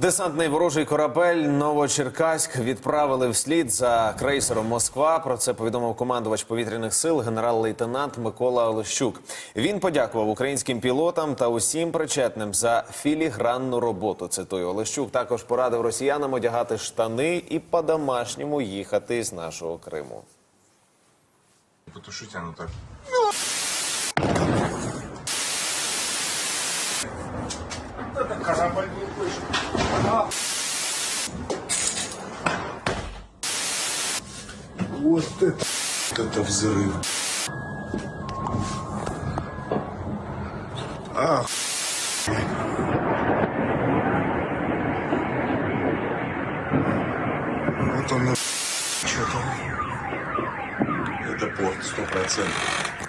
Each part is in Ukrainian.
Десантний ворожий корабель Новочеркаськ відправили вслід за крейсером Москва. Про це повідомив командувач повітряних сил генерал-лейтенант Микола Олещук. Він подякував українським пілотам та усім причетним за філігранну роботу. Цитую Олещук. Також порадив росіянам одягати штани і по-домашньому їхати з нашого Криму. Потушите оно так. Вот это, это взрыв. Ах, вот он, что-то. Это порт, сто процентов.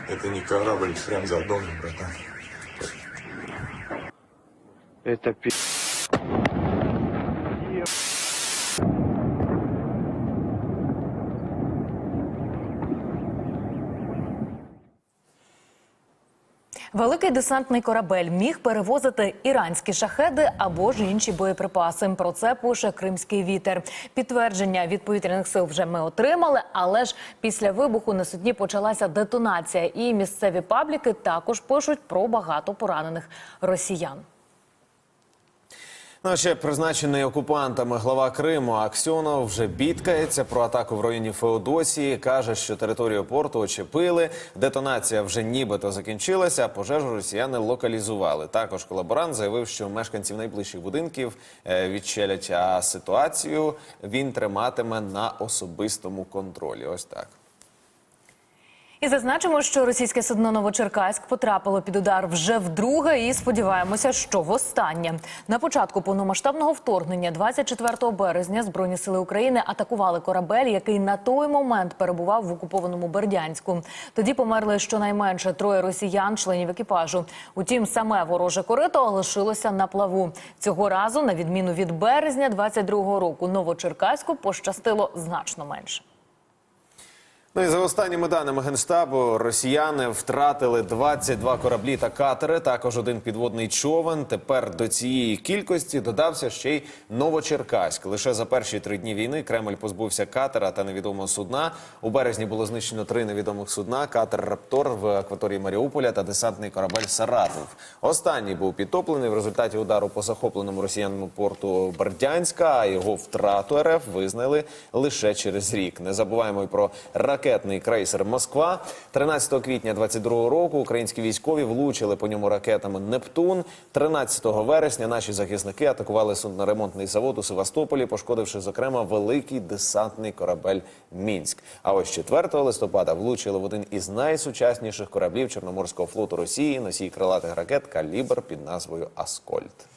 Это не корабль, прям за домом, братан. Это пи... Великий десантний корабель міг перевозити іранські шахеди або ж інші боєприпаси. Про це пише Кримський вітер. Підтвердження від повітряних сил вже ми отримали, але ж після вибуху на судні почалася детонація, і місцеві пабліки також пишуть про багато поранених росіян. Ну, ще призначений окупантами глава Криму Аксьонов вже бідкається про атаку в районі Феодосії. каже, що територію порту очепили. Детонація вже нібито закінчилася. а Пожежу росіяни локалізували. Також колаборант заявив, що мешканців найближчих будинків е, відчелять, а ситуацію він триматиме на особистому контролі. Ось так. І зазначимо, що російське судно Новочеркаськ потрапило під удар вже вдруге, і сподіваємося, що востаннє. На початку повномасштабного вторгнення, 24 березня, збройні сили України атакували корабель, який на той момент перебував в окупованому Бердянську. Тоді померли щонайменше троє росіян, членів екіпажу. Утім, саме вороже корито лишилося на плаву. Цього разу, на відміну від березня 22-го року, Новочеркаську пощастило значно менше. Ну і за останніми даними генштабу, росіяни втратили 22 кораблі та катери. Також один підводний човен. Тепер до цієї кількості додався ще й Новочеркаськ. Лише за перші три дні війни Кремль позбувся катера та невідомого судна. У березні було знищено три невідомих судна: катер Раптор в акваторії Маріуполя та десантний корабель Саратов. Останній був підтоплений в результаті удару по захопленому росіянами порту Бердянська. А його втрату РФ визнали лише через рік. Не забуваємо й про ракетний крейсер Москва. 13 квітня 22 року українські військові влучили по ньому ракетами Нептун. 13 вересня наші захисники атакували судноремонтний завод у Севастополі, пошкодивши зокрема великий десантний корабель Мінськ. А ось 4 листопада влучили в один із найсучасніших кораблів Чорноморського флоту Росії носій крилатих ракет калібр під назвою Аскольд.